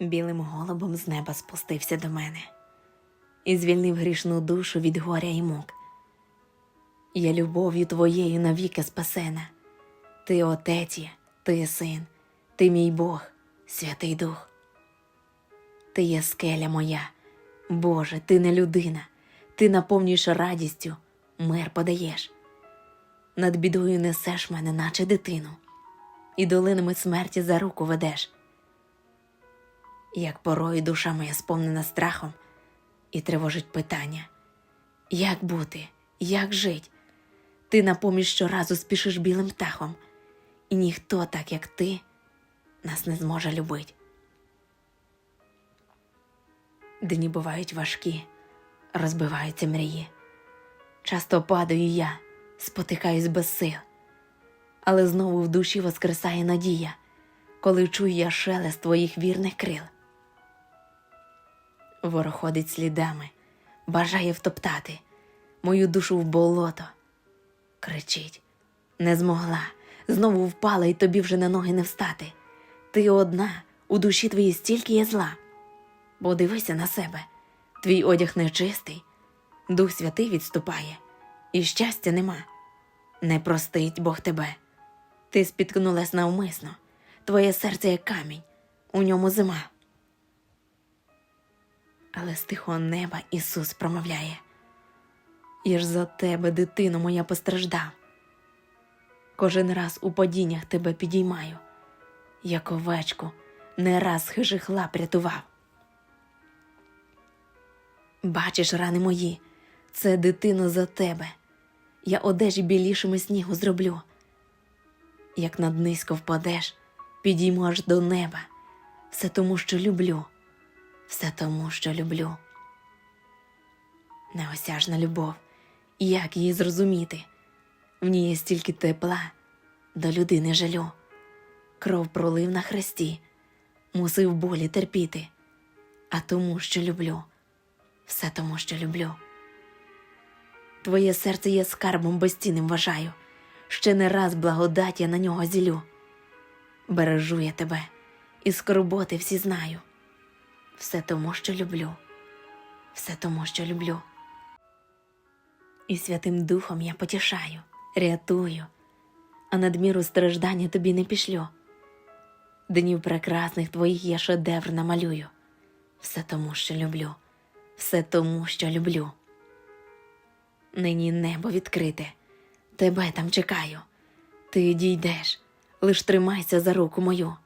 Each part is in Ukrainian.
білим голубом з неба спустився до мене і звільнив грішну душу від горя і мук. Я любов'ю твоєю навіки спасена. Ти отець ти син, ти мій Бог, Святий Дух. Ти є скеля моя, Боже, ти не людина, ти наповнюєш радістю, мир подаєш. Над бідою несеш мене, наче дитину, і долинами смерті за руку ведеш. Як порою душа моя сповнена страхом і тривожить питання: як бути, як жить? Ти на поміч щоразу спішиш білим птахом, і ніхто, так як ти, нас не зможе любить. Дні бувають важкі, розбиваються мрії. Часто падаю я, спотикаюсь без сил, але знову в душі воскресає надія, коли чую я шелест твоїх вірних крил. Ворог ходить слідами, бажає втоптати мою душу в болото. Кричить, не змогла, знову впала, і тобі вже на ноги не встати. Ти одна, у душі твоїй стільки є зла. Бо дивися на себе, твій одяг нечистий, Дух Святий відступає, і щастя нема. Не простить Бог тебе. Ти спіткнулась навмисно, твоє серце як камінь, у ньому зима. Але з тихого неба Ісус промовляє: Я ж за тебе, дитино моя, постраждав. Кожен раз у падіннях тебе підіймаю, як овечку, не раз хижих лап рятував. Бачиш, рани мої, це дитино за тебе. Я одежі білішими снігу зроблю. Як над низько впадеш, підійму аж до неба. Все тому, що люблю, все тому, що люблю. Неосяжна любов, як її зрозуміти? В ній є стільки тепла, до людини жалю. Кров пролив на хресті, мусив болі терпіти, а тому, що люблю, все тому, що люблю. Твоє серце є скарбом безцінним вважаю, ще не раз благодать я на нього зілю. Бережу я тебе, і скорботи всі знаю. Все тому, що люблю, все тому, що люблю. І Святим Духом я потішаю, рятую, а надміру страждання тобі не пішлю. Днів прекрасних твоїх я шедевр намалюю, все тому, що люблю, все тому, що люблю. Нині небо відкрите, тебе там чекаю. Ти дійдеш, лиш тримайся за руку мою.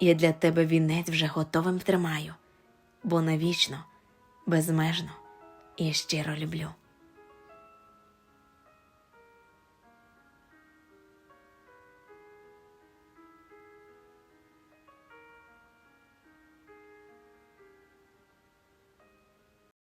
Я для тебе вінець вже готовим тримаю, бо навічно, безмежно і щиро люблю.